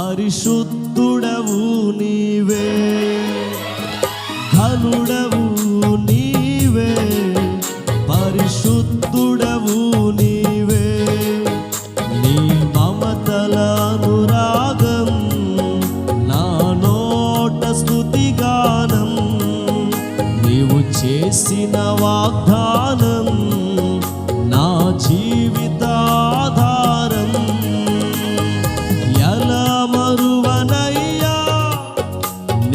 పరిశుద్ధుడవు నీవే.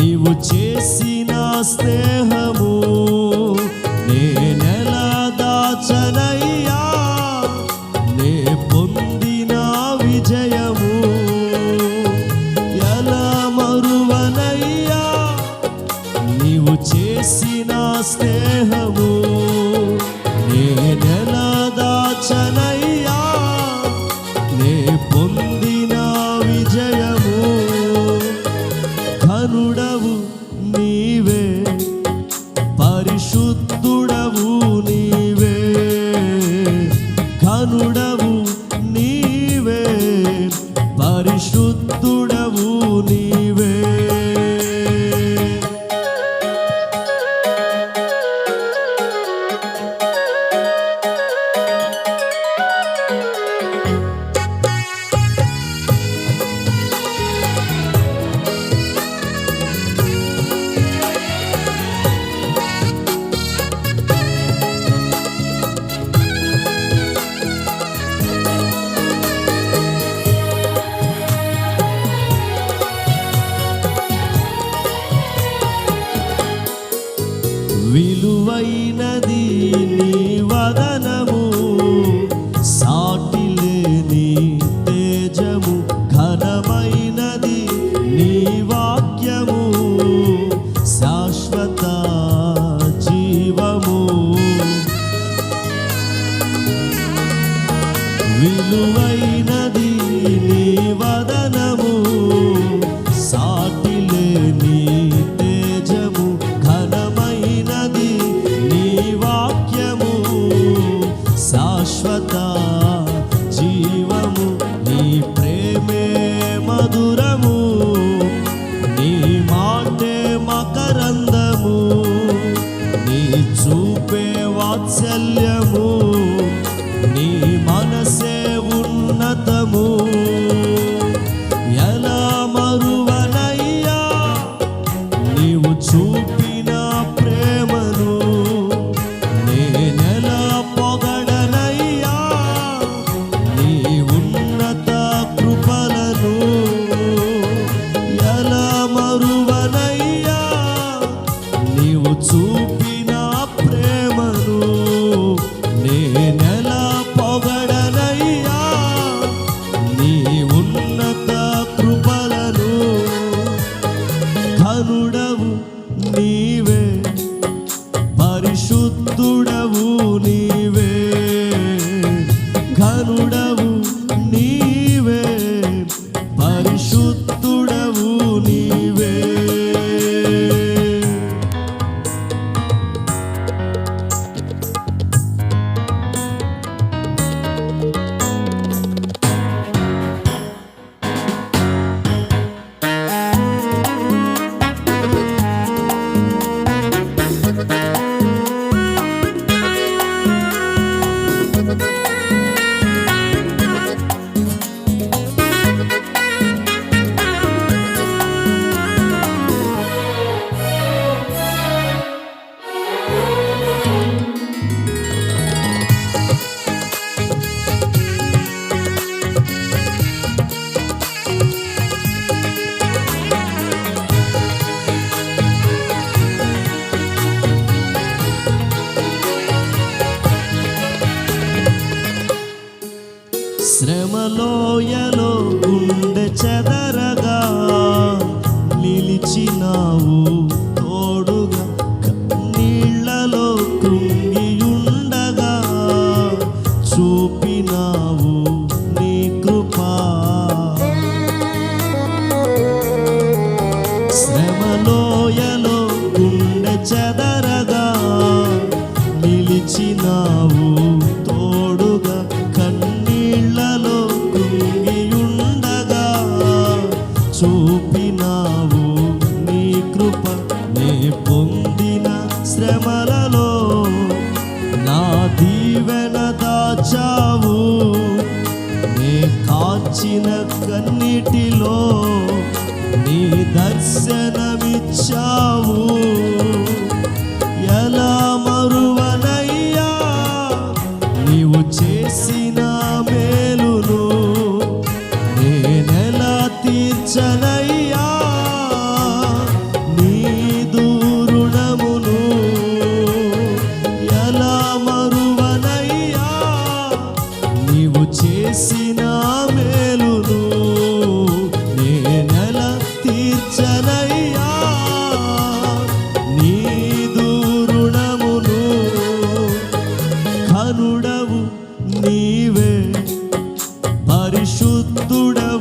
నీవు చేసిన స్నేహము నే Mares విలువైనది నీ వదనము. సాటి తేజము ఘనమైనది నీ వాక్యము. శాశ్వత జీవము. విలువైనది నీ వద లోయలో గుండె చెద పంపినావు నీ కృప నే పొందిన శ్రమలలో నా దీవెన దాచావు. నే కాచిన కన్నిటిలో నీ దర్శనమిచ్చావు.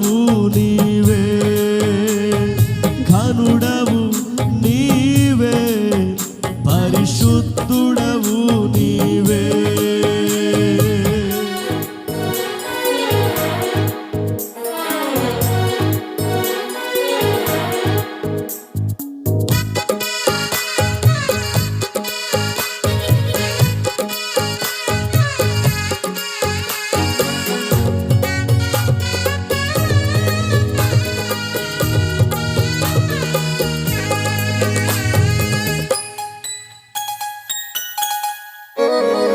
努力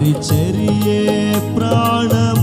పరిచర్యే ప్రాణం.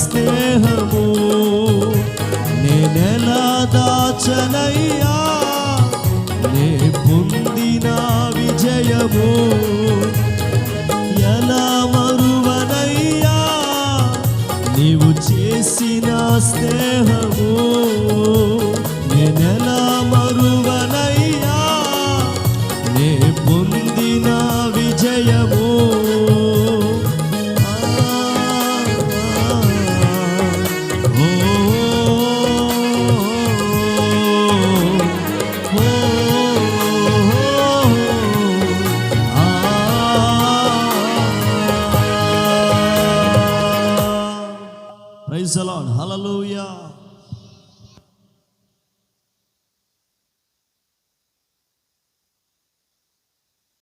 స్నేహము నేనెలా దాచనయ్యా. నే పొందిన విజయము ఎలా మరువనయ్యా. నీవు చేసిన స్నేహము నేనెలా